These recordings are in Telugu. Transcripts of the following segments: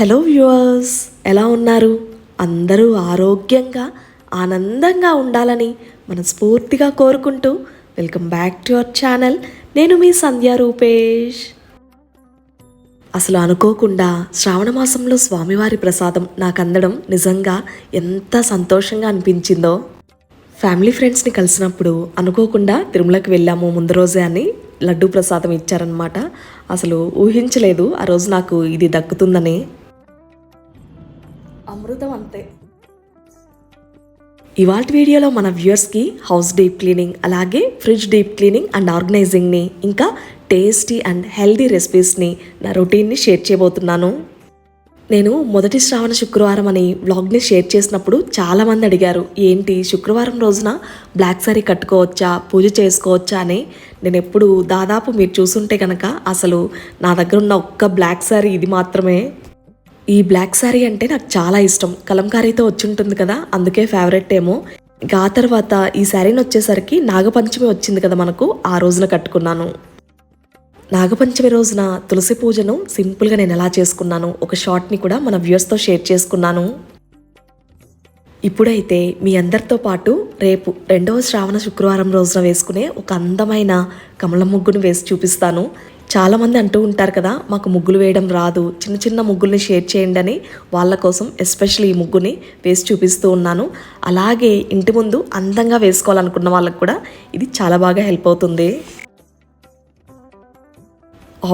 హలో వ్యూవర్స్ ఎలా ఉన్నారు? అందరూ ఆరోగ్యంగా ఆనందంగా ఉండాలని మనస్ఫూర్తిగా కోరుకుంటూ welcome back to our channel. నేను మీ సంధ్యా రూపేష్. అసలు అనుకోకుండా శ్రావణ మాసంలో స్వామివారి ప్రసాదం నాకు అందడం నిజంగా ఎంత సంతోషంగా అనిపించిందో. ఫ్యామిలీ ఫ్రెండ్స్ని కలిసినప్పుడు అనుకోకుండా తిరుమలకి వెళ్ళాము ముందు రోజే అని లడ్డూ ప్రసాదం ఇచ్చారనమాట అసలు ఊహించలేదు ఆ రోజు నాకు ఇది దక్కుతుందని. అమృతం అంతే. ఇవాళ వీడియోలో మన వ్యూయర్స్కి హౌస్ డీప్ క్లీనింగ్ అలాగే ఫ్రిడ్జ్ డీప్ క్లీనింగ్ అండ్ ఆర్గనైజింగ్ని ఇంకా టేస్టీ అండ్ హెల్దీ రెసిపీస్ని నా రొటీన్ని షేర్ చేయబోతున్నాను. నేను మొదటి శ్రావణ శుక్రవారం అని వ్లాగ్ని షేర్ చేసినప్పుడు చాలామంది అడిగారు ఏంటి శుక్రవారం రోజున బ్లాక్ సారీ కట్టుకోవచ్చా పూజ చేసుకోవచ్చా? అని. నేను ఎప్పుడు దాదాపు మీరు చూసుంటే కనుక అసలు నా దగ్గర ఉన్న ఒక్క బ్లాక్ సారీ ఇది మాత్రమే. ఈ బ్లాక్ శారీ అంటే నాకు చాలా ఇష్టం. కలంకారీతో వచ్చి ఉంటుంది కదా అందుకే ఫేవరెట్ ఏమో. ఇంకా ఆ తర్వాత ఈ శారీని వచ్చేసరికి నాగపంచమి వచ్చింది కదా మనకు ఆ రోజున కట్టుకున్నాను. నాగపంచమి రోజున తులసి పూజను సింపుల్గా నేను ఎలా చేసుకున్నాను ఒక షార్ట్ని కూడా మన వ్యూస్తో షేర్ చేసుకున్నాను. ఇప్పుడైతే మీ అందరితో పాటు రేపు రెండవ శ్రావణ శుక్రవారం రోజున వేసుకునే ఒక అందమైన కమల ముగ్గును వేసి చూపిస్తాను. చాలామంది అంటూ ఉంటారు కదా మాకు ముగ్గులు వేయడం రాదు చిన్న చిన్న ముగ్గుల్ని షేర్ చేయండి అని వాళ్ళ కోసం ఎస్పెషల్లీ ఈ ముగ్గుని వేసి చూపిస్తూ ఉన్నాను. అలాగే ఇంటి ముందు అందంగా వేసుకోవాలనుకున్న వాళ్ళకు కూడా ఇది చాలా బాగా హెల్ప్ అవుతుంది.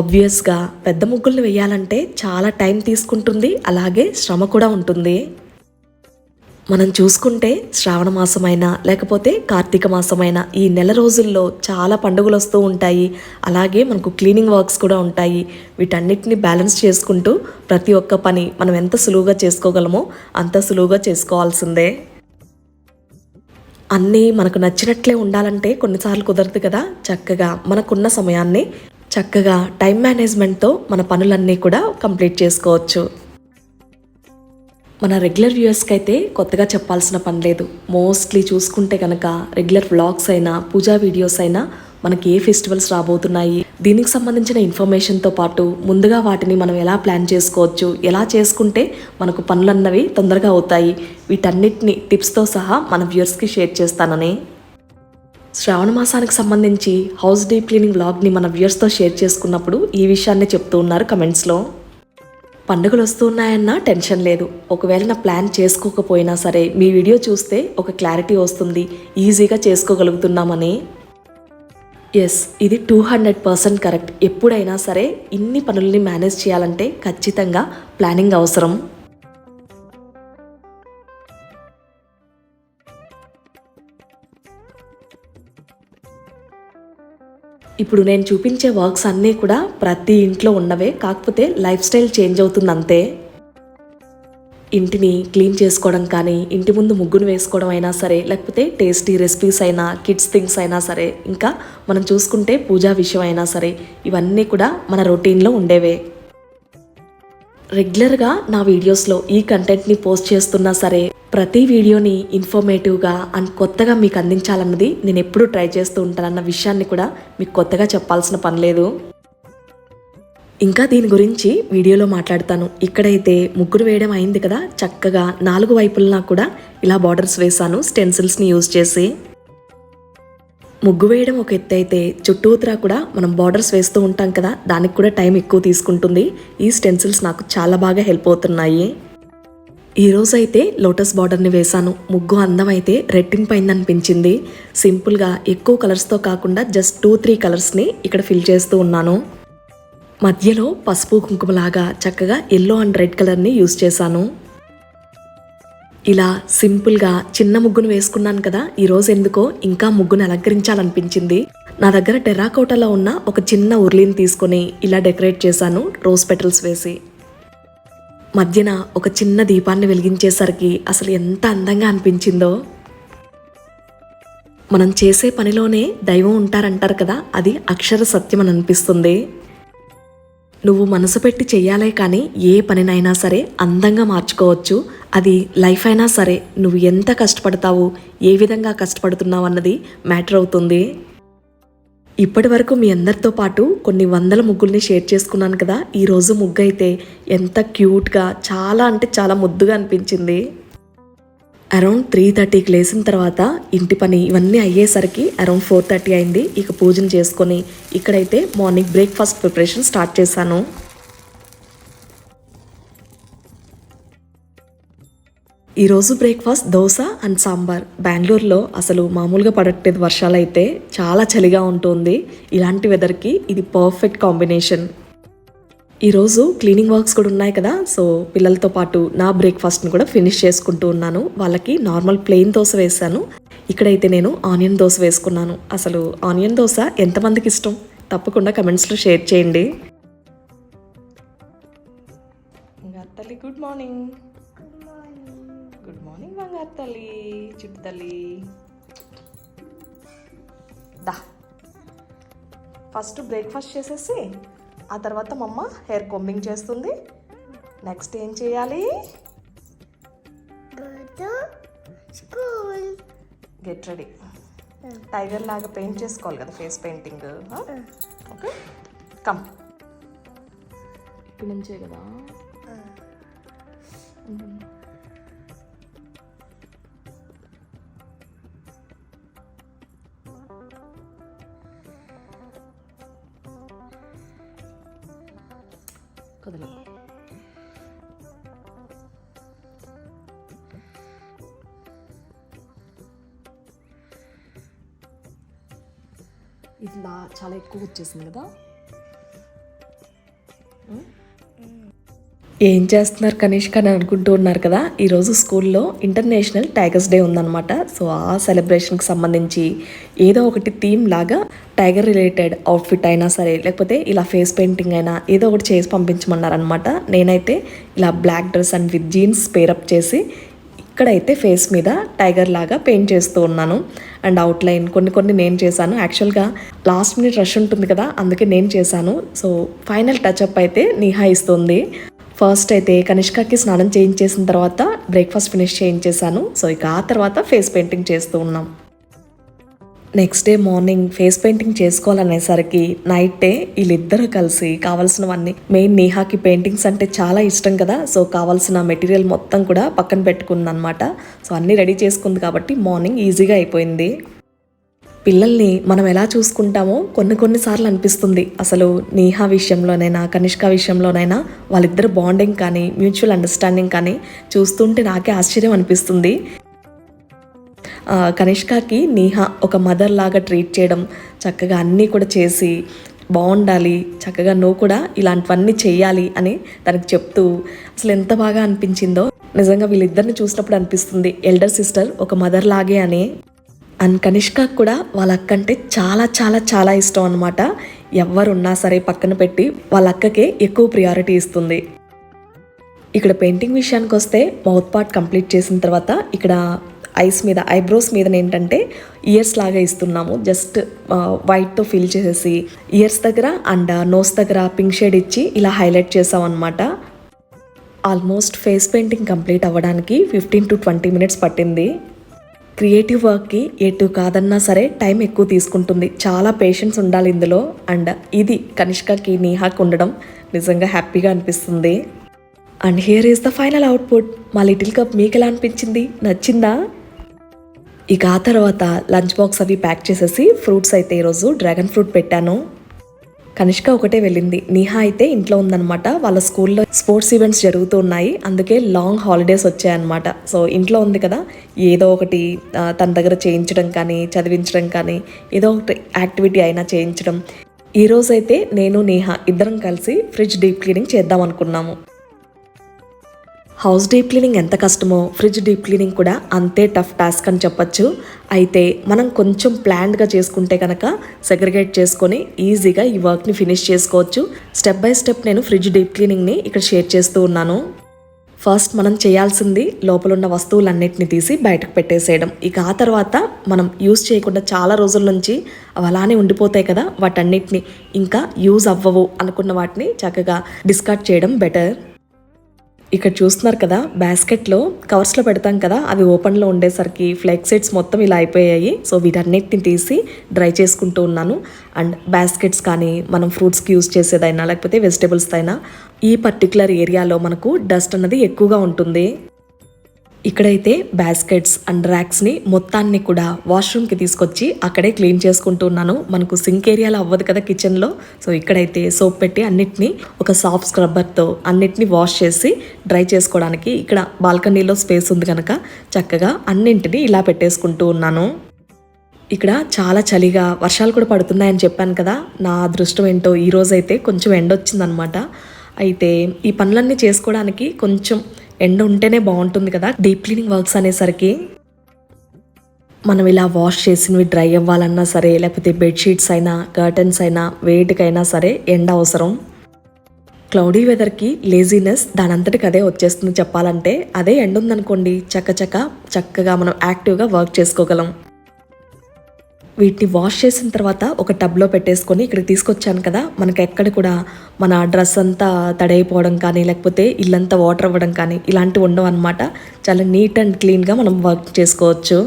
ఆబ్వియస్గా పెద్ద ముగ్గుల్ని వేయాలంటే చాలా టైం తీసుకుంటుంది అలాగే శ్రమ కూడా ఉంటుంది. మనం చూసుకుంటే శ్రావణ మాసమైనా లేకపోతే కార్తీక మాసమైనా ఈ నెల రోజుల్లో చాలా పండుగలు వస్తూ ఉంటాయి. అలాగే మనకు క్లీనింగ్ వర్క్స్ కూడా ఉంటాయి. వీటన్నిటిని బ్యాలెన్స్ చేసుకుంటూ ప్రతి ఒక్క పని మనం ఎంత సులువుగా చేసుకోగలమో అంత సులువుగా చేసుకోవాల్సిందే. అన్నీ మనకు నచ్చినట్లే ఉండాలంటే కొన్నిసార్లు కుదరదు కదా చక్కగా మనకున్న సమయాన్ని చక్కగా టైం మేనేజ్మెంట్తో మన పనులన్నీ కూడా కంప్లీట్ చేసుకోవచ్చు. మన రెగ్యులర్ వ్యూయర్స్కి అయితే కొత్తగా చెప్పాల్సిన పని లేదు. మోస్ట్లీ చూసుకుంటే కనుక రెగ్యులర్ వ్లాగ్స్ అయినా పూజా వీడియోస్ అయినా మనకి ఏ ఫెస్టివల్స్ రాబోతున్నాయి? దీనికి సంబంధించిన ఇన్ఫర్మేషన్తో పాటు ముందుగా వాటిని మనం ఎలా ప్లాన్ చేసుకోవచ్చు? ఎలా చేసుకుంటే మనకు పనులన్నవి తొందరగా అవుతాయి? వీటన్నిటిని టిప్స్తో సహా మన వ్యూయర్స్కి షేర్ చేస్తానని. శ్రావణ మాసానికి సంబంధించి హౌస్ డీప్ క్లీనింగ్ వ్లాగ్ని మన వ్యూయర్స్తో షేర్ చేసుకున్నప్పుడు ఈ విషయాన్ని చెప్తూ ఉన్నారు కమెంట్స్లో పండుగలు వస్తున్నాయన్న టెన్షన్ లేదు. ఒకవేళ నా ప్లాన్ చేసుకోకపోయినా సరే మీ వీడియో చూస్తే ఒక క్లారిటీ వస్తుంది. ఈజీగా చేసుకోగలుగుతున్నామని. ఎస్ ఇది టూ హండ్రెడ్ పర్సెంట్ కరెక్ట్. ఎప్పుడైనా సరే ఇన్ని పనుల్ని మేనేజ్ చేయాలంటే ఖచ్చితంగా ప్లానింగ్ అవసరం. ఇప్పుడు నేను చూపించే వర్క్స్ అన్నీ కూడా ప్రతి ఇంట్లో ఉన్నవే కాకపోతే లైఫ్ స్టైల్ చేంజ్ అవుతుంది అంతే. ఇంటిని క్లీన్ చేసుకోవడం కానీ ఇంటి ముందు ముగ్గును వేసుకోవడం అయినా సరే లేకపోతే టేస్టీ రెసిపీస్ అయినా కిడ్స్ థింగ్స్ అయినా సరే ఇంకా మనం చూసుకుంటే పూజా విషయం అయినా సరే ఇవన్నీ కూడా మన రొటీన్లో ఉండేవే. రెగ్యులర్గా నా వీడియోస్లో ఈ కంటెంట్ని పోస్ట్ చేస్తున్నా సరే ప్రతి వీడియోని ఇన్ఫర్మేటివ్గా అండ్ కొత్తగా మీకు అందించాలన్నది నేను ఎప్పుడూ ట్రై చేస్తూ ఉంటానన్న విషయాన్ని కూడా మీకు కొత్తగా చెప్పాల్సిన పని లేదు. ఇంకా దీని గురించి వీడియోలో మాట్లాడతాను. ఇక్కడైతే ముగ్గురు వేయడం అయింది కదా చక్కగా నాలుగు వైపులనా కూడా ఇలా బార్డర్స్ వేశాను స్టెన్సిల్స్ని యూజ్ చేసి. ముగ్గు వేయడం ఒక ఎత్తు అయితే చుట్టూతరా కూడా మనం బార్డర్స్ వేస్తూ ఉంటాం కదా దానికి కూడా టైం ఎక్కువ తీసుకుంటుంది. ఈ స్టెన్సిల్స్ నాకు చాలా బాగా హెల్ప్ అవుతున్నాయి. ఈరోజు అయితే లోటస్ బార్డర్ని వేశాను. ముగ్గు అందం అయితే రెట్టింపైంది అనిపించింది. సింపుల్గా ఎక్కువ కలర్స్తో కాకుండా జస్ట్ టూ త్రీ కలర్స్ని ఇక్కడ ఫిల్ చేస్తూ ఉన్నాను. మధ్యలో పసుపు కుంకుమలాగా చక్కగా ఎల్లో అండ్ రెడ్ కలర్ని యూస్ చేశాను. ఇలా సింపుల్గా చిన్న ముగ్గును వేసుకున్నాను కదా ఈరోజు ఎందుకో ఇంకా ముగ్గును అలంకరించాలనిపించింది. నా దగ్గర టెరాకోటాలో ఉన్న ఒక చిన్న ఉర్లిని తీసుకొని ఇలా డెకరేట్ చేశాను రోజ్ పెటల్స్ వేసి. మధ్యన ఒక చిన్న దీపాన్ని వెలిగించేసరికి అసలు ఎంత అందంగా అనిపించిందో. మనం చేసే పనిలోనే దైవం ఉంటారంటారు కదా అది అక్షర సత్యం అని అనిపిస్తుంది. నువ్వు మనసు పెట్టి చెయ్యాలే కానీ ఏ పనినైనా సరే అందంగా మార్చుకోవచ్చు అది లైఫ్ అయినా సరే నువ్వు ఎంత కష్టపడతావు ఏ విధంగా కష్టపడుతున్నావు అన్నది మ్యాటర్ అవుతుంది. ఇప్పటి వరకు మీ అందరితో పాటు కొన్ని వందల ముగ్గుల్ని షేర్ చేసుకున్నాను కదా ఈరోజు ముగ్గు అయితే ఎంత క్యూట్గా చాలా అంటే చాలా ముద్దుగా అనిపించింది. అరౌండ్ త్రీ థర్టీకి లేచిన తర్వాత ఇంటి పని ఇవన్నీ అయ్యేసరికి అరౌండ్ ఫోర్ థర్టీ అయింది. ఇక పూజను చేసుకొని ఇక్కడైతే మార్నింగ్ బ్రేక్ఫాస్ట్ ప్రిపరేషన్ స్టార్ట్ చేశాను. ఈరోజు బ్రేక్ఫాస్ట్ దోశ అండ్ సాంబార్. బెంగళూరులో అసలు మామూలుగా పడట్లేదు వర్షాలు అయితే చాలా చలిగా ఉంటుంది. ఇలాంటి వెదర్కి ఇది పర్ఫెక్ట్ కాంబినేషన్. ఈరోజు క్లీనింగ్ వర్క్స్ కూడా ఉన్నాయి కదా. సో పిల్లలతో పాటు నా బ్రేక్ఫాస్ట్ని కూడా ఫినిష్ చేసుకుంటూ ఉన్నాను. వాళ్ళకి నార్మల్ ప్లెయిన్ దోశ వేశాను. ఇక్కడైతే నేను ఆనియన్ దోశ వేసుకున్నాను. అసలు ఆనియన్ దోశ ఎంతమందికి ఇష్టం? తప్పకుండా కమెంట్స్లో షేర్ చేయండి. Good morning. బంగారు తల్లి చుట్టు తల్లి దా. ఫస్ట్ బ్రేక్ఫాస్ట్ చేసేసి ఆ తర్వాత మమ్మ హెయిర్ కొమ్మింగ్ చేస్తుంది. నెక్స్ట్ ఏం చేయాలి. గెట్ రెడీ టైగర్ లాగా పెయింట్ చేసుకోవాలి కదా ఫేస్ పెయింటింగ్ ఓకే కమ్ ఇక్కడ నుంచే కదా? ఇట్లా చాలా ఎక్కువ వచ్చేసింది కదా. ఏం చేస్తున్నారు కనిష్క అని అనుకుంటూ ఉన్నారు కదా ఈరోజు స్కూల్లో ఇంటర్నేషనల్ టైగర్స్ డే ఉందన్నమాట. సో ఆ సెలబ్రేషన్కి సంబంధించి ఏదో ఒకటి థీమ్ లాగా టైగర్ రిలేటెడ్ అవుట్ఫిట్ అయినా సరే లేకపోతే ఇలా ఫేస్ పెయింటింగ్ అయినా ఏదో ఒకటి చేసి పంపించమన్నారనమాట నేనైతే ఇలా black dress and with jeans pair up చేసి ఇక్కడైతే ఫేస్ మీద టైగర్ లాగా పెయింట్ చేస్తూ ఉన్నాను. అండ్ అవుట్లైన్ కొన్ని కొన్ని నేను చేశాను. యాక్చువల్గా లాస్ట్ మినిట్ రష్ ఉంటుంది కదా అందుకే నేను చేశాను. సో ఫైనల్ టచ్అప్ అయితే నిహా ఇస్తుంది. ఫస్ట్ అయితే కనిష్కకి స్నానం చేయించేసిన తర్వాత బ్రేక్ఫాస్ట్ ఫినిష్ చేయించేశాను. సో ఇక ఆ తర్వాత ఫేస్ పెయింటింగ్ చేస్తూ ఉన్నాం. Next day morning face painting చేసుకోవాలనేసరికి night day వీళ్ళిద్దరూ కలిసి కావాల్సినవన్నీ మెయిన్ నేహాకి పెయింటింగ్స్ అంటే చాలా ఇష్టం కదా సో కావాల్సిన మెటీరియల్ మొత్తం కూడా పక్కన పెట్టుకుంది అనమాట సో అన్నీ రెడీ చేసుకుంది కాబట్టి మార్నింగ్ ఈజీగా అయిపోయింది. పిల్లల్ని మనం ఎలా చూసుకుంటామో కొన్ని కొన్నిసార్లు అనిపిస్తుంది. అసలు నేహా విషయంలోనైనా కనిష్క విషయంలోనైనా వాళ్ళిద్దరు బాండింగ్ కానీ మ్యూచువల్ అండర్స్టాండింగ్ కానీ చూస్తుంటే నాకే ఆశ్చర్యం అనిపిస్తుంది. కనిష్కకి నీహా ఒక మదర్ లాగా ట్రీట్ చేయడం చక్కగా అన్నీ కూడా చేసి బాగుండాలి చక్కగా నువ్వు కూడా ఇలాంటివన్నీ చేయాలి అని తనకి చెప్తూ అసలు ఎంత బాగా అనిపించిందో నిజంగా వీళ్ళిద్దరిని చూసినప్పుడు అనిపిస్తుంది. ఎల్డర్ సిస్టర్ ఒక మదర్ లాగే అని. అండ్ కనిష్క కూడా వాళ్ళ అక్క అంటే చాలా చాలా చాలా ఇష్టం అనమాట ఎవరున్నా సరే పక్కన పెట్టి వాళ్ళ అక్కకే ఎక్కువ ప్రియారిటీ ఇస్తుంది. ఇక్కడ పెయింటింగ్ విషయానికి వస్తే మౌత్ పార్ట్ కంప్లీట్ చేసిన తర్వాత ఇక్కడ ఐస్ మీద ఐబ్రోస్ మీద ఏంటంటే ఇయర్స్ లాగా ఇస్తున్నాము. జస్ట్ వైట్తో ఫిల్ చేసేసి ఇయర్స్ దగ్గర అండ్ నోస్ దగ్గర పింక్ షేడ్ ఇచ్చి ఇలా హైలైట్ చేసాం అనమాట ఆల్మోస్ట్ ఫేస్ పెయింటింగ్ కంప్లీట్ అవ్వడానికి ఫిఫ్టీన్ టు ట్వంటీ మినిట్స్ పట్టింది. క్రియేటివ్ వర్క్కి ఎటు కాదన్నా సరే టైం ఎక్కువ తీసుకుంటుంది. చాలా పేషెన్స్ ఉండాలి ఇందులో. అండ్ ఇది కనిష్కకి నీహాకి ఉండడం నిజంగా హ్యాపీగా అనిపిస్తుంది. And here is the final output. మా లిటిల్ కప్ మీకు ఎలా అనిపించింది? నచ్చిందా? ఇక ఆ తర్వాత లంచ్ బాక్స్ అవి ప్యాక్ చేసేసి ఫ్రూట్స్ అయితే ఈరోజు డ్రాగన్ ఫ్రూట్ పెట్టాను. కనిష్క ఒకటే వెళ్ళింది. నిహా అయితే ఇంట్లో ఉందన్నమాట. వాళ్ళ స్కూల్లో స్పోర్ట్స్ ఈవెంట్స్ జరుగుతూ ఉన్నాయి. అందుకే లాంగ్ హాలిడేస్ వచ్చాయన్నమాట. సో ఇంట్లో ఉంది కదా. ఏదో ఒకటి తన దగ్గర చేయించడం కానీ చదివించడం కానీ ఏదో ఒకటి యాక్టివిటీ అయినా చేయించడం. ఈరోజైతే నేను నేహా ఇద్దరం కలిసి ఫ్రిడ్జ్ డీప్ క్లీనింగ్ చేద్దాం అనుకున్నాము. హౌస్ డీప్ క్లీనింగ్ ఎంత కష్టమో ఫ్రిడ్జ్ డీప్ క్లీనింగ్ కూడా అంతే టఫ్ టాస్క్ అని చెప్పొచ్చు. అయితే మనం కొంచెం ప్లాన్డ్గా చేసుకుంటే కనుక సెగ్రిగేట్ చేసుకొని ఈజీగా ఈ వర్క్ని ఫినిష్ చేసుకోవచ్చు. స్టెప్ బై స్టెప్ నేను ఫ్రిడ్జ్ డీప్ క్లీనింగ్ని ఇక్కడ షేర్ చేస్తూ ఉన్నాను. ఫస్ట్ మనం చేయాల్సింది లోపల ఉన్న వస్తువులన్నిటిని తీసి బయటకు పెట్టేసేయడం. ఇక ఆ తర్వాత మనం యూజ్ చేయకుండా చాలా రోజుల నుంచి అవి అలానే ఉండిపోతాయి కదా వాటన్నిటిని. ఇంకా యూజ్ అవ్వవు అనుకున్న వాటిని చక్కగా డిస్కార్డ్ చేయడం బెటర్ ఇక్కడ చూస్తున్నారు కదా బాస్కెట్లో కవర్స్లో పెడతాం కదా అవి ఓపెన్లో ఉండేసరికి ఫ్లెక్ సెట్స్ మొత్తం ఇలా అయిపోయాయి. సో వీటన్నిటిని తీసి డ్రై చేసుకుంటూ ఉన్నాను. అండ్ బాస్కెట్స్ కానీ మనం ఫ్రూట్స్కి యూస్ చేసేదైనా లేకపోతే వెజిటేబుల్స్ అయినా ఈ పర్టికులర్ ఏరియాలో మనకు డస్ట్ అన్నది ఎక్కువగా ఉంటుంది. ఇక్కడైతే బాస్కెట్స్ అండ్ ర్యాక్స్ని మొత్తాన్ని కూడా వాష్రూమ్కి తీసుకొచ్చి అక్కడే క్లీన్ చేసుకుంటూ ఉన్నాను. మనకు సింక్ ఏరియాలో అవ్వదు కదా కిచెన్లో సో ఇక్కడైతే సోప్ పెట్టి అన్నిటినీ ఒక సాఫ్ట్ స్క్రబ్బర్తో అన్నిటినీ వాష్ చేసి డ్రై చేసుకోవడానికి ఇక్కడ బాల్కనీలో స్పేస్ ఉంది కనుక చక్కగా అన్నింటినీ ఇలా పెట్టేసుకుంటూ ఉన్నాను. ఇక్కడ చాలా చలిగా వర్షాలు కూడా పడుతున్నాయని చెప్పాను కదా. నా అదృష్టం ఏంటో ఈరోజైతే కొంచెం ఎండ వచ్చిందనమాట అయితే ఈ పనులన్నీ చేసుకోవడానికి కొంచెం ఎండ ఉంటేనే బాగుంటుంది కదా. డీప్ క్లీనింగ్ వర్క్స్ అనేసరికి మనం ఇలా వాష్ చేసినవి డ్రై అవ్వాలన్నా సరే లేకపోతే బెడ్షీట్స్ అయినా కర్టన్స్ అయినా వేటికైనా సరే ఎండ అవసరం. క్లౌడీ వెదర్కి లేజీనెస్ దానంతటికి అదే వచ్చేస్తుంది చెప్పాలంటే. అదే ఎండ ఉందనుకోండి చక్క చక్క చక్కగా మనం యాక్టివ్గా వర్క్ చేసుకోగలం. వీటిని వాష్ చేసిన తర్వాత ఒక టబ్లో పెట్టేసుకొని ఇక్కడికి తీసుకొచ్చాను కదా మనకి ఎక్కడ కూడా మన డ్రెస్ అంతా తడైపోవడం కానీ లేకపోతే ఇల్లంతా వాటర్ అవ్వడం కానీ ఇలాంటివి ఉండవు అనమాట చాలా నీట్ అండ్ క్లీన్గా మనం వర్క్ చేసుకోవచ్చు.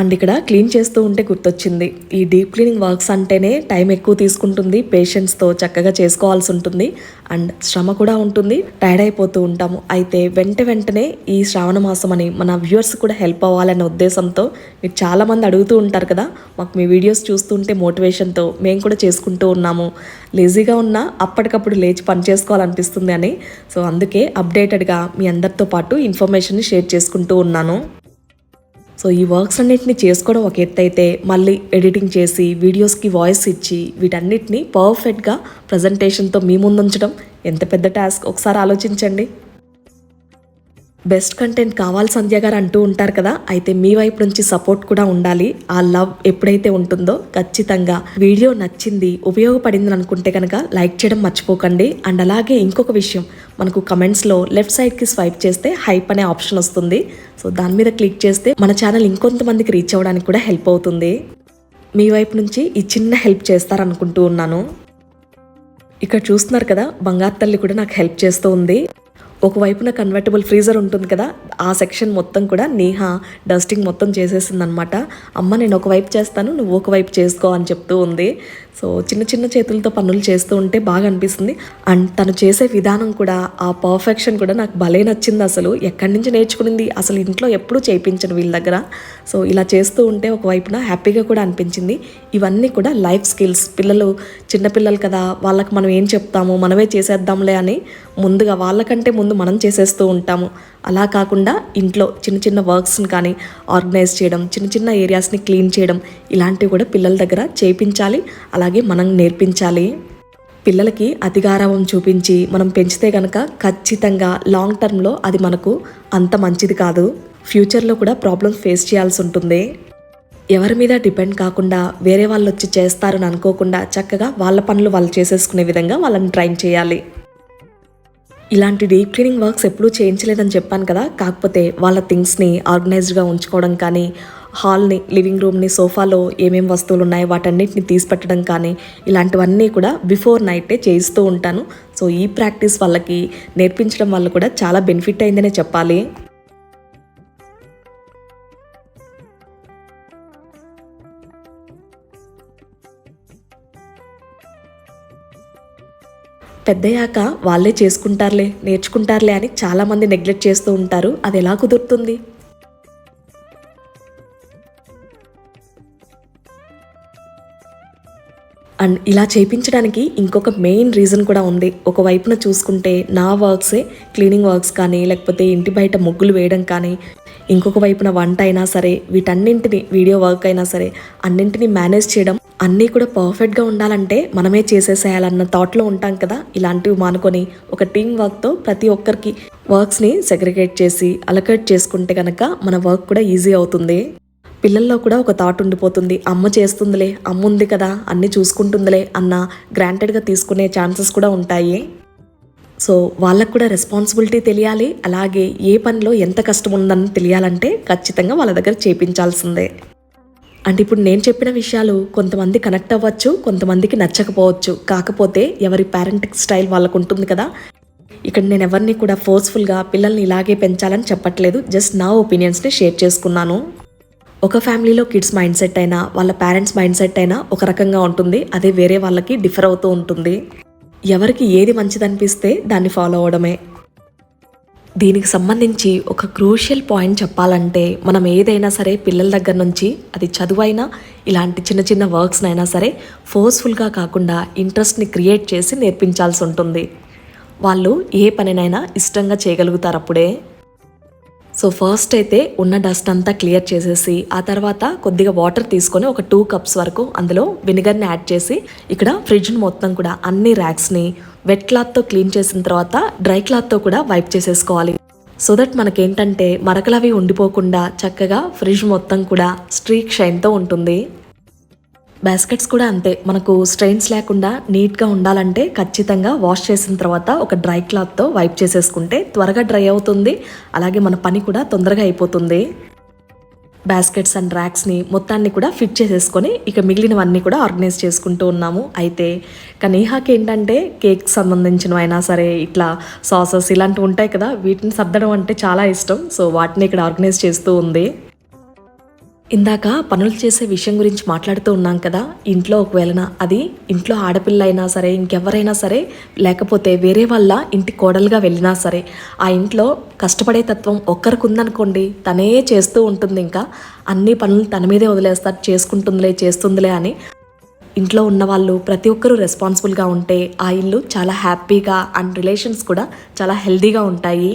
అండ్ ఇక్కడ క్లీన్ చేస్తూ ఉంటే గుర్తొచ్చింది. ఈ డీప్ క్లీనింగ్ వర్క్స్ అంటేనే టైం ఎక్కువ తీసుకుంటుంది. పేషెంట్స్తో చక్కగా చేసుకోవాల్సి ఉంటుంది. అండ్ శ్రమ కూడా ఉంటుంది. టైర్డ్ అయిపోతూ ఉంటాము. అయితే వెంట వెంటనే ఈ శ్రావణ మాసం అని మన వ్యూవర్స్ కూడా హెల్ప్ అవ్వాలనే ఉద్దేశంతో మీరు చాలామంది అడుగుతూ ఉంటారు కదా. మాకు మీ వీడియోస్ చూస్తుంటే మోటివేషన్తో మేము కూడా చేసుకుంటూ ఉన్నాము. లేజీగా ఉన్నా అప్పటికప్పుడు లేచి పని చేసుకోవాలనిపిస్తుంది అని. సో అందుకే అప్డేటెడ్గా మీ అందరితో పాటు ఇన్ఫర్మేషన్ని షేర్ చేసుకుంటూ ఉన్నాను. సో ఈ వర్క్స్ అన్నిటిని చేసుకోవడం ఒక ఎత్తు అయితే మళ్ళీ ఎడిటింగ్ చేసి వీడియోస్కి వాయిస్ ఇచ్చి వీటన్నిటిని పర్ఫెక్ట్గా ప్రజెంటేషన్తో మీ ముందుంచడం ఎంత పెద్ద టాస్క్ ఒకసారి ఆలోచించండి. బెస్ట్ కంటెంట్ కావాలి సంధ్య గారు అంటూ ఉంటారు కదా అయితే మీ వైపు నుంచి సపోర్ట్ కూడా ఉండాలి. ఆ లవ్ ఎప్పుడైతే ఉంటుందో ఖచ్చితంగా వీడియో నచ్చింది ఉపయోగపడింది అనుకుంటే కనుక లైక్ చేయడం మర్చిపోకండి. అండ్ అలాగే ఇంకొక విషయం మనకు కమెంట్స్లో లెఫ్ట్ సైడ్కి స్వైప్ చేస్తే హైప్ అనే ఆప్షన్ వస్తుంది. సో దాని మీద క్లిక్ చేస్తే మన ఛానల్ ఇంకొంతమందికి రీచ్ అవ్వడానికి కూడా హెల్ప్ అవుతుంది. మీ వైపు నుంచి ఈ చిన్న హెల్ప్ చేస్తారనుకుంటూ ఉన్నాను. ఇక్కడ చూస్తున్నారు కదా బంగారు తల్లి కూడా నాకు హెల్ప్ చేస్తూ ఉంది. ఒకవైపున కన్వర్టబుల్ ఫ్రీజర్ ఉంటుంది కదా ఆ సెక్షన్ మొత్తం కూడా నేహా డస్టింగ్ మొత్తం చేసేసింది అనమాట అమ్మ నేను ఒకవైపు చేస్తాను నువ్వు ఒకవైపు చేసుకో అని చెప్తూ ఉంది. సో చిన్న చిన్న చేతులతో పనులు చేస్తూ ఉంటే బాగా అనిపిస్తుంది. అండ్ తను చేసే విధానం కూడా ఆ పర్ఫెక్షన్ కూడా నాకు భలే నచ్చింది అసలు. ఎక్కడి నుంచి నేర్చుకునింది? అసలు ఇంట్లో ఎప్పుడూ చేయించను వీళ్ళ దగ్గర. సో ఇలా చేస్తూ ఉంటే ఒకవైపున హ్యాపీగా కూడా అనిపించింది. ఇవన్నీ కూడా లైఫ్ స్కిల్స్ పిల్లలు చిన్నపిల్లలు కదా వాళ్ళకి మనం ఏం చెప్తాము మనమే చేసేద్దాంలే అని ముందుగా వాళ్ళకంటే ముందు మనం చేసేస్తూ ఉంటాము. అలా కాకుండా ఇంట్లో చిన్న చిన్న వర్క్స్ని కానీ ఆర్గనైజ్ చేయడం చిన్న చిన్న ఏరియాస్ని క్లీన్ చేయడం ఇలాంటివి కూడా పిల్లల దగ్గర చేయించాలి అలాగే మనం నేర్పించాలి. పిల్లలకి అతిగారవం చూపించి మనం పెంచితే కనుక ఖచ్చితంగా లాంగ్ టర్మ్లో అది మనకు అంత మంచిది కాదు. ఫ్యూచర్లో కూడా ప్రాబ్లమ్స్ ఫేస్ చేయాల్సి ఉంటుంది. ఎవరి మీద డిపెండ్ కాకుండా వేరే వాళ్ళు వచ్చి చేస్తారని అనుకోకుండా చక్కగా వాళ్ళ పనులు వాళ్ళు చేసేసుకునే విధంగా వాళ్ళని ట్రైన్ చేయాలి. ఇలాంటి డీప్ క్లీనింగ్ వర్క్స్ ఎప్పుడూ చేయించలేదని చెప్పాను కదా. కాకపోతే వాళ్ళ థింగ్స్ని ఆర్గనైజ్డ్గా ఉంచుకోవడం కానీ హాల్ని లివింగ్ రూమ్ని సోఫాలో ఏమేమి వస్తువులు ఉన్నాయో వాటన్నిటిని తీసి పెట్టడం కానీ ఇలాంటివన్నీ కూడా బిఫోర్ నైటే చేయిస్తూ ఉంటాను. సో ఈ ప్రాక్టీస్ వాళ్ళకి నేర్పించడం వల్ల కూడా చాలా బెనిఫిట్ అయిందనే చెప్పాలి. పెద్దయ్యాక వాళ్ళే చేసుకుంటారులే నేర్చుకుంటారులే అని చాలామంది నెగ్లెక్ట్ చేస్తూ ఉంటారు. అది ఎలా కుదురుతుంది? అండ్ ఇలా చేయించడానికి ఇంకొక మెయిన్ రీజన్ కూడా ఉంది. ఒకవైపున చూసుకుంటే నా వర్క్సే క్లీనింగ్ వర్క్స్ కానీ లేకపోతే ఇంటి బయట ముగ్గులు వేయడం కానీ ఇంకొక వైపున వంట అయినా సరే వీటన్నింటిని వీడియో వర్క్ అయినా సరే అన్నింటినీ మేనేజ్ చేయడం అన్నీ కూడా పర్ఫెక్ట్గా ఉండాలంటే మనమే చేసేసేయాలన్న థాట్లో ఉంటాం కదా. ఇలాంటివి మానుకొని ఒక టీం వర్క్తో ప్రతి ఒక్కరికి వర్క్స్ని సెగ్రిగేట్ చేసి అలకేట్ చేసుకుంటే కనుక మన వర్క్ కూడా ఈజీ అవుతుంది. పిల్లల్లో కూడా ఒక థాట్ ఉండిపోతుంది అమ్మ చేస్తుందిలే అమ్మ ఉంది కదా అన్నీ చూసుకుంటుందిలే అన్న గ్రాంటెడ్గా తీసుకునే ఛాన్సెస్ కూడా ఉంటాయి. సో వాళ్ళకు కూడా రెస్పాన్సిబిలిటీ తెలియాలి. అలాగే ఏ పనిలో ఎంత కష్టం ఉందని తెలియాలంటే ఖచ్చితంగా వాళ్ళ దగ్గర చేపించాల్సిందే. అంటే ఇప్పుడు నేను చెప్పిన విషయాలు కొంతమంది కనెక్ట్ అవ్వచ్చు కొంతమందికి నచ్చకపోవచ్చు. కాకపోతే ఎవరి పేరెంటింగ్ స్టైల్ వాళ్ళకు ఉంటుంది కదా. ఇక్కడ నేను ఎవరిని కూడా ఫోర్స్ఫుల్గా పిల్లల్ని ఇలాగే పెంచాలని చెప్పట్లేదు. జస్ట్ నా ఒపీనియన్స్ని షేర్ చేసుకున్నాను. ఒక ఫ్యామిలీలో కిడ్స్ మైండ్ సెట్ అయినా వాళ్ళ పేరెంట్స్ మైండ్ సెట్ అయినా ఒక రకంగా ఉంటుంది. అదే వేరే వాళ్ళకి డిఫర్ అవుతూ ఉంటుంది. ఎవరికి ఏది మంచిదనిపిస్తే దాన్ని ఫాలో అవడమే. దీనికి సంబంధించి ఒక క్రూషియల్ పాయింట్ చెప్పాలంటే మనం ఏదైనా సరే పిల్లల దగ్గర నుంచి అది చదువైనా ఇలాంటి చిన్న చిన్న వర్క్స్నైనా సరే ఫోర్స్ఫుల్గా కాకుండా ఇంట్రెస్ట్ని క్రియేట్ చేసి నేర్పించాల్సి ఉంటుంది. వాళ్ళు ఏ పనినైనా ఇష్టంగా చేయగలుగుతారు అప్పుడే సో ఫస్ట్ అయితే ఉన్న డస్ట్ అంతా క్లియర్ చేసేసి ఆ తర్వాత కొద్దిగా వాటర్ తీసుకొని ఒక టూ కప్స్ వరకు అందులో వినిగర్ని యాడ్ చేసి ఇక్కడ ఫ్రిడ్జ్ని మొత్తం కూడా అన్ని ర్యాక్స్ని వెట్ క్లాత్తో క్లీన్ చేసిన తర్వాత డ్రై క్లాత్తో కూడా వైప్ చేసేసుకోవాలి. సో దట్ మనకేంటంటే మరకలవి ఉండిపోకుండా చక్కగా ఫ్రిడ్జ్ మొత్తం కూడా స్ట్రీక్ షైన్తో ఉంటుంది. బాస్కెట్స్ కూడా అంతే. మనకు స్ట్రెయిన్స్ లేకుండా నీట్గా ఉండాలంటే ఖచ్చితంగా వాష్ చేసిన తర్వాత ఒక డ్రై క్లాత్తో వైప్ చేసేసుకుంటే త్వరగా డ్రై అవుతుంది. అలాగే మన పని కూడా తొందరగా అయిపోతుంది. బాస్కెట్స్ అండ్ ర్యాక్స్ని మొత్తాన్ని కూడా ఫిట్ చేసేసుకొని ఇక మిగిలినవన్నీ కూడా ఆర్గనైజ్ చేసుకుంటూ ఉన్నాము. అయితే కనీహాకి ఏంటంటే కేక్ సంబంధించినవి అయినా సరే ఇట్లా సాసెస్ ఇలాంటివి ఉంటాయి కదా వీటిని సర్దడం అంటే చాలా ఇష్టం. సో వాటిని ఇక్కడ ఆర్గనైజ్ చేస్తూ ఉంది. ఇందాక పనులు చేసే విషయం గురించి మాట్లాడుతూ ఉన్నాం కదా ఇంట్లో ఒకవేళ అది ఇంట్లో ఆడపిల్ల అయినా సరే ఇంకెవరైనా సరే లేకపోతే వేరే వాళ్ళ ఇంటి కోడలుగా వెళ్ళినా సరే ఆ ఇంట్లో కష్టపడే తత్వం ఒక్కరికి ఉందనుకోండి తనే చేస్తూ ఉంటుంది ఇంకా. అన్ని పనులు తన మీదే వదిలేస్తారు చేసుకుంటుందిలే చేస్తుందిలే అని. ఇంట్లో ఉన్న వాళ్ళు ప్రతి ఒక్కరూ రెస్పాన్సిబుల్గా ఉంటే ఆ ఇల్లు చాలా హ్యాపీగా అండ్ రిలేషన్స్ కూడా చాలా హెల్దీగా ఉంటాయి.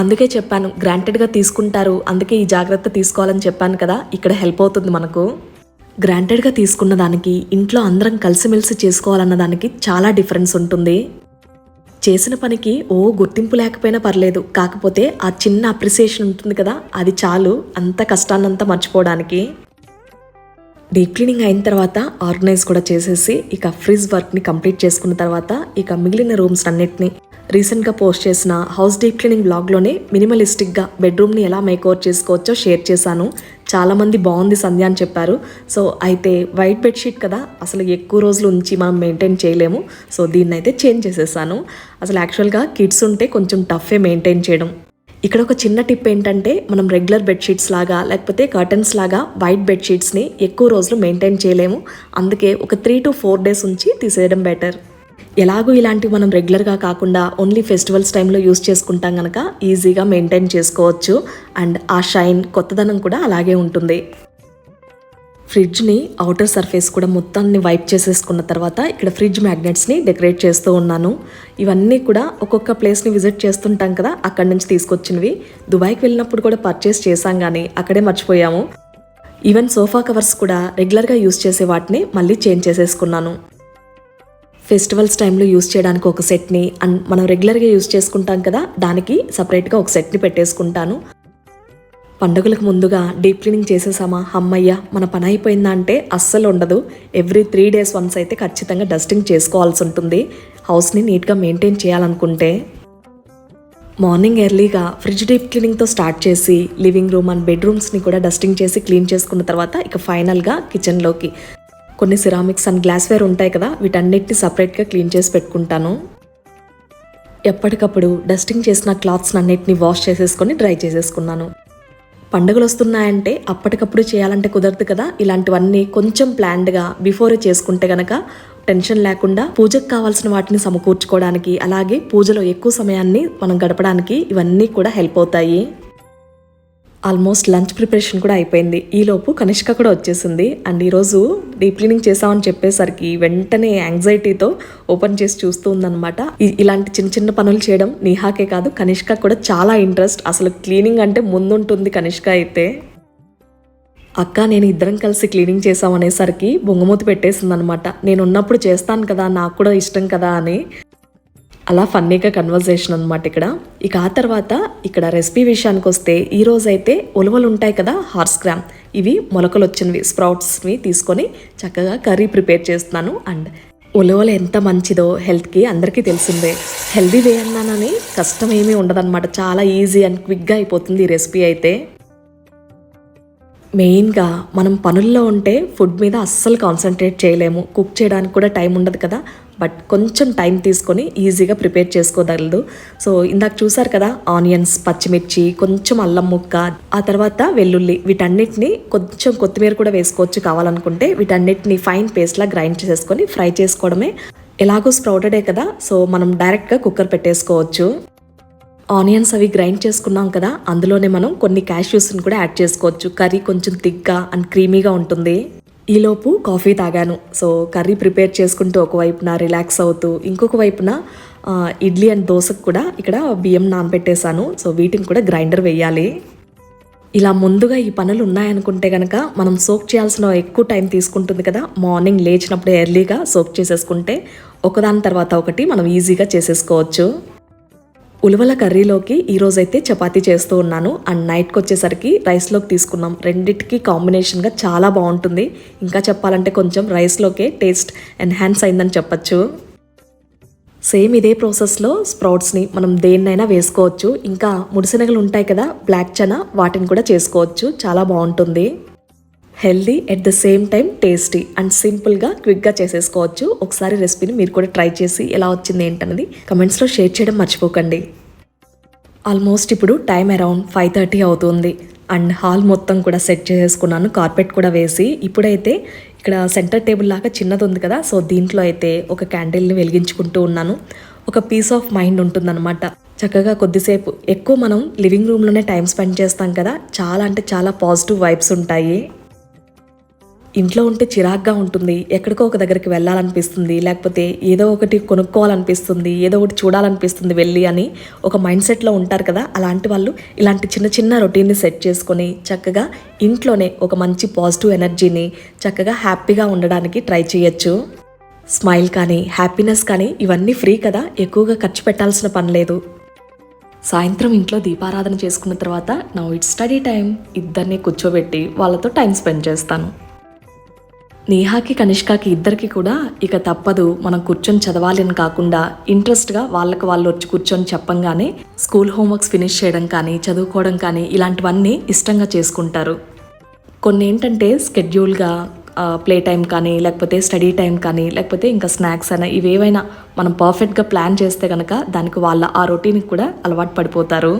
అందుకే చెప్పాను గ్రాంటెడ్గా తీసుకుంటారు అందుకే ఈ జాగ్రత్త తీసుకోవాలని చెప్పాను కదా ఇక్కడ హెల్ప్ అవుతుంది మనకు. గ్రాంటెడ్గా తీసుకున్న దానికి ఇంట్లో అందరం కలిసిమెలిసి చేసుకోవాలన్న దానికి చాలా డిఫరెన్స్ ఉంటుంది. చేసిన పనికి ఓ గుర్తింపు లేకపోయినా పర్లేదు కాకపోతే ఆ చిన్న అప్రిసియేషన్ ఉంటుంది కదా అది చాలు అంత కష్టాన్నంతా మర్చిపోవడానికి. డీప్ క్లీనింగ్ అయిన తర్వాత ఆర్గనైజ్ కూడా చేసేసి ఇక ఫ్రిజ్ వర్క్ని కంప్లీట్ చేసుకున్న తర్వాత ఇక మిగిలిన రూమ్స్ అన్నిటిని రీసెంట్గా పోస్ట్ చేసిన హౌస్ డీప్ క్లీనింగ్ బ్లాగ్లోనే మినిమలిస్టిక్గా బెడ్రూమ్ని ఎలా మేకోవర్ చేసుకోవచ్చో షేర్ చేశాను. చాలామంది బాగుంది సంధ్య అని చెప్పారు. సో అయితే వైట్ బెడ్షీట్ కదా అసలు ఎక్కువ రోజులు ఉంచి మనం మెయింటైన్ చేయలేము. సో దీన్ని అయితే చేంజ్ చేసేసాను. అసలు యాక్చువల్గా కిడ్స్ ఉంటే కొంచెం టఫే మెయింటైన్ చేయడం. ఇక్కడ ఒక చిన్న టిప్ ఏంటంటే మనం రెగ్యులర్ బెడ్షీట్స్ లాగా లేకపోతే కర్టన్స్ లాగా వైట్ బెడ్షీట్స్ని ఎక్కువ రోజులు మెయింటైన్ చేయలేము. అందుకే ఒక త్రీ టు ఫోర్ డేస్ ఉంచి తీసేయడం బెటర్. ఎలాగో ఇలాంటివి మనం రెగ్యులర్గా కాకుండా ఓన్లీ ఫెస్టివల్స్ టైంలో యూస్ చేసుకుంటాం కనుక ఈజీగా మెయింటైన్ చేసుకోవచ్చు. అండ్ ఆ షైన్ కొత్తదనం కూడా అలాగే ఉంటుంది. ఫ్రిడ్జ్ని అవుటర్ సర్ఫేస్ కూడా మొత్తాన్ని వైప్ చేసేసుకున్న తర్వాత ఇక్కడ ఫ్రిడ్జ్ మ్యాగ్నెట్స్ని డెకరేట్ చేస్తూ ఉన్నాను. ఇవన్నీ కూడా ఒక్కొక్క ప్లేస్ని విజిట్ చేస్తుంటాం కదా అక్కడి నుంచి తీసుకొచ్చినవి. దుబాయ్కి వెళ్ళినప్పుడు కూడా పర్చేస్ చేశాం కానీ అక్కడే మర్చిపోయాము. ఈవెన్ సోఫా కవర్స్ కూడా రెగ్యులర్గా యూస్ చేసే వాటిని మళ్ళీ చేంజ్ చేసేసుకున్నాను. ఫెస్టివల్స్ టైంలో యూస్ చేయడానికి ఒక సెట్ని అండ్ మనం రెగ్యులర్గా యూస్ చేసుకుంటాం కదా దానికి సపరేట్గా ఒక సెట్ని పెట్టేసుకుంటాను. పండుగలకు ముందుగా డీప్ క్లీనింగ్ చేసేసామా? అమ్మయ్య మన పని అయిపోయిందా అంటే అస్సలు ఉండదు. ఎవ్రీ త్రీ డేస్ వన్స్ అయితే ఖచ్చితంగా డస్టింగ్ చేసుకోవాల్సి ఉంటుంది. హౌస్ని నీట్గా మెయింటైన్ చేయాలనుకుంటే. మార్నింగ్ ఎర్లీగా ఫ్రిడ్జ్ డీప్ క్లీనింగ్తో స్టార్ట్ చేసి లివింగ్ రూమ్ అండ్ బెడ్రూమ్స్ని కూడా డస్టింగ్ చేసి క్లీన్ చేసుకున్న తర్వాత ఇక ఫైనల్గా కిచెన్లోకి కొన్ని సిరామిక్స్ అండ్ గ్లాస్వేర్ ఉంటాయి కదా వీటన్నిటిని సపరేట్గా క్లీన్ చేసి పెట్టుకుంటాను. ఎప్పటికప్పుడు డస్టింగ్ చేసిన క్లాత్స్ అన్నిటిని వాష్ చేసేసుకొని డ్రై చేసేసుకున్నాను. పండుగలు వస్తున్నాయంటే అప్పటికప్పుడు చేయాలంటే కుదరదు కదా ఇలాంటివన్నీ కొంచెం ప్లాన్డ్గా బిఫోరే చేసుకుంటే గనక టెన్షన్ లేకుండా పూజకు కావాల్సిన వాటిని సమకూర్చుకోవడానికి అలాగే పూజలో ఎక్కువ సమయాన్ని మనం గడపడానికి ఇవన్నీ కూడా హెల్ప్ అవుతాయి. ఆల్మోస్ట్ లంచ్ ప్రిపరేషన్ కూడా అయిపోయింది. ఈలోపు కనిష్క కూడా వచ్చేసింది. అండ్ ఈరోజు డీప్ క్లీనింగ్ చేసామని చెప్పేసరికి వెంటనే యాంగ్జైటీతో ఓపెన్ చేసి చూస్తూ ఉందన్నమాట. ఇలాంటి చిన్న చిన్న పనులు చేయడం నిహాకే కాదు కనిష్క కూడా చాలా ఇంట్రెస్ట్ అసలు క్లీనింగ్ అంటే ముందుంటుంది కనిష్క అయితే. అక్క నేను ఇద్దరం కలిసి క్లీనింగ్ చేసాం అనేసరికి బొంగమూతి పెట్టేసింది అనమాట నేను ఉన్నప్పుడు చేస్తాను కదా నాకు కూడా ఇష్టం కదా అని. అలా ఫన్నీగా కన్వర్జేషన్ అనమాట ఇక్కడ. ఇక ఆ తర్వాత ఇక్కడ రెసిపీ విషయానికి వస్తే ఈరోజైతే అయితే ఉలవలు ఉంటాయి కదా హార్స్ గ్రామ్ ఇవి మొలకలు వచ్చినవి స్ప్రౌట్స్వి తీసుకొని చక్కగా కర్రీ ప్రిపేర్ చేస్తున్నాను. అండ్ ఉలవలు ఎంత మంచిదో హెల్త్కి అందరికీ తెలిసిందే. హెల్దీ వే అన్నానని కష్టం ఏమీ ఉండదన్నమాట. చాలా ఈజీ అండ్ క్విక్గా అయిపోతుంది ఈ రెసిపీ అయితే. మెయిన్గా మనం పనుల్లో ఉంటే ఫుడ్ మీద అస్సలు కాన్సన్ట్రేట్ చేయలేము. కుక్ చేయడానికి కూడా టైం ఉండదు కదా. బట్ కొంచెం టైం తీసుకొని ఈజీగా ప్రిపేర్ చేసుకోగలదు. సో ఇందాక చూసారు కదా ఆనియన్స్ పచ్చిమిర్చి కొంచెం అల్లం ముక్క ఆ తర్వాత వెల్లుల్లి వీటన్నిటిని కొంచెం కొత్తిమీర కూడా వేసుకోవచ్చు కావాలనుకుంటే. వీటన్నిటిని ఫైన్ పేస్ట్లా గ్రైండ్ చేసేసుకొని ఫ్రై చేసుకోవడమే ఎలాగో స్ప్రౌటెడే కదా సో మనం డైరెక్ట్గా కుక్కర్ పెట్టేసుకోవచ్చు. ఆనియన్స్ అవి గ్రైండ్ చేసుకున్నాం కదా అందులోనే మనం కొన్ని క్యాష్యూస్ని కూడా యాడ్ చేసుకోవచ్చు. కర్రీ కొంచెం థిక్గా అండ్ క్రీమీగా ఉంటుంది. ఈలోపు కాఫీ తాగాను. సో కర్రీ ప్రిపేర్ చేసుకుంటూ ఒకవైపున రిలాక్స్ అవుతూ ఇంకొక వైపున ఇడ్లీ అండ్ దోశకు కూడా ఇక్కడ బియ్యం నానబెట్టేశాను. సో వీటిని కూడా గ్రైండర్ వేయాలి. ఇలా ముందుగా ఈ పనులు ఉన్నాయనుకుంటే కనుక మనం సోక్ చేయాల్సిన ఎక్కువ టైం తీసుకుంటుంది కదా. మార్నింగ్ లేచినప్పుడు ఎర్లీగా సోక్ చేసేసుకుంటే ఒకదాని తర్వాత ఒకటి మనం ఈజీగా చేసేసుకోవచ్చు. ఉలవల కర్రీలోకి ఈరోజైతే చపాతీ చేస్తూ ఉన్నాను. అండ్ నైట్కి వచ్చేసరికి రైస్లోకి తీసుకున్నాం. రెండిటికి కాంబినేషన్గా చాలా బాగుంటుంది. ఇంకా చెప్పాలంటే కొంచెం రైస్లోకే టేస్ట్ ఎన్హాన్స్ అయిందని చెప్పచ్చు. సేమ్ ఇదే ప్రాసెస్లో స్ప్రౌట్స్ని మనం దేన్నైనా వేసుకోవచ్చు. ఇంకా ముడిశనగలు ఉంటాయి కదా బ్లాక్ చనా వాటిని కూడా చేసుకోవచ్చు. చాలా బాగుంటుంది. Healthy at the same time tasty and సింపుల్గా క్విక్గా చేసేసుకోవచ్చు. ఒకసారి రెసిపీని మీరు కూడా ట్రై చేసి ఎలా వచ్చింది ఏంటన్నది కమెంట్స్లో షేర్ చేయడం మర్చిపోకండి. ఆల్మోస్ట్ ఇప్పుడు టైం అరౌండ్ ఫైవ్ థర్టీ అవుతుంది అండ్ హాల్ మొత్తం కూడా సెట్ చేసుకున్నాను కార్పెట్ కూడా వేసి ఇప్పుడైతే ఇక్కడ సెంటర్ టేబుల్ లాగా చిన్నది ఉంది కదా సో దీంట్లో అయితే ఒక క్యాండిల్ని వెలిగించుకుంటూ ఉన్నాను. ఒక పీస్ ఆఫ్ మైండ్ ఉంటుందన్నమాట. చక్కగా కొద్దిసేపు ఎక్కువ మనం లివింగ్ రూమ్లోనే టైం స్పెండ్ చేస్తాం కదా చాలా అంటే చాలా పాజిటివ్ వైబ్స్ ఉంటాయి. ఇంట్లో ఉంటే చిరాగ్గా ఉంటుంది. ఎక్కడికో ఒక దగ్గరికి వెళ్ళాలనిపిస్తుంది. లేకపోతే ఏదో ఒకటి కొనుక్కోవాలనిపిస్తుంది. ఏదో ఒకటి చూడాలనిపిస్తుంది వెళ్ళి అని ఒక మైండ్ సెట్లో ఉంటారు కదా అలాంటి వాళ్ళు ఇలాంటి చిన్న చిన్న రొటీన్ని సెట్ చేసుకొని చక్కగా ఇంట్లోనే ఒక మంచి పాజిటివ్ ఎనర్జీని చక్కగా హ్యాపీగా ఉండడానికి ట్రై చేయొచ్చు. స్మైల్ కానీ హ్యాపీనెస్ కానీ ఇవన్నీ ఫ్రీ కదా ఎక్కువగా ఖర్చు పెట్టాల్సిన పని లేదు. సాయంత్రం ఇంట్లో దీపారాధన చేసుకున్న తర్వాత నా ఇట్ స్టడీ టైం ఇద్దరిని కూర్చోబెట్టి వాళ్ళతో టైం స్పెండ్ చేస్తాను. నేహాకి కనిష్కాకి ఇద్దరికి కూడా ఇక తప్పదు. మనం కూర్చొని చదవాలి అని కాకుండా ఇంట్రెస్ట్గా వాళ్ళకి వాళ్ళు వచ్చి కూర్చొని చెప్పంగానే స్కూల్ హోంవర్క్స్ ఫినిష్ చేయడం కానీ చదువుకోవడం కానీ ఇలాంటివన్నీ ఇష్టంగా చేసుకుంటారు. కొన్ని ఏంటంటే స్కెడ్యూల్గా ప్లే టైం కానీ లేకపోతే స్టడీ టైం కానీ లేకపోతే ఇంకా స్నాక్స్ అయినా ఇవేవైనా మనం పర్ఫెక్ట్గా ప్లాన్ చేస్తే కనుక దానికి వాళ్ళ ఆ రొటీన్కి కూడా అలవాటు పడిపోతారు.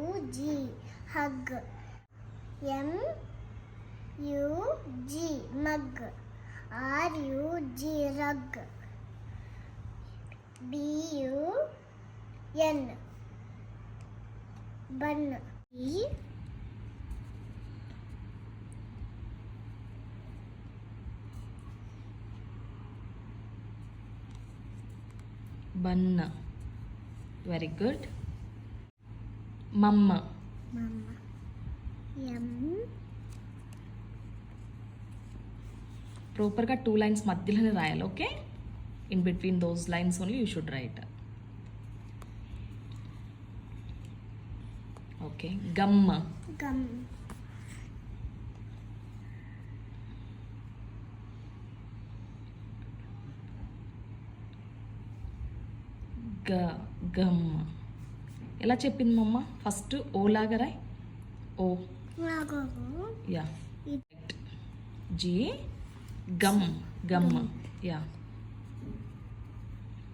H U G hug M U G mug R U G rug B U N bun ఈ బన్న వెరీ గుడ్ మమ్మ. ప్రాపర్గా టూ లైన్స్ మధ్యలోనే రాయాలి okay in between those lines only you should write okay గమ్మ gum గ గమ్మ ఎలా చెప్పింది మమ్మ ఫస్ట్ ఓ లాగా రాయ్ ఓ. యా. జీ. గమ్. గమ్మ యా.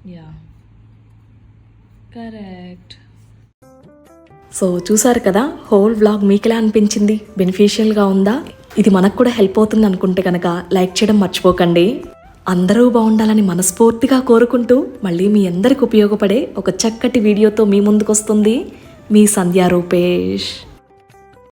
యా. కరెక్ట్. సో చూసారు కదా హోల్ వ్లాగ్ మీకు ఎలా అనిపించింది? బెనిఫిషియల్గా ఉందా? ఇది మనకు కూడా హెల్ప్ అవుతుంది అనుకుంటే కనుక లైక్ చేయడం మర్చిపోకండి. అందరూ బాగుండాలని మనస్ఫూర్తిగా కోరుకుంటూ మళ్ళీ మీ అందరికి ఉపయోగపడే ఒక చక్కటి వీడియోతో మీ ముందుకు వస్తుంది మీ సంధ్యా రూపేష్.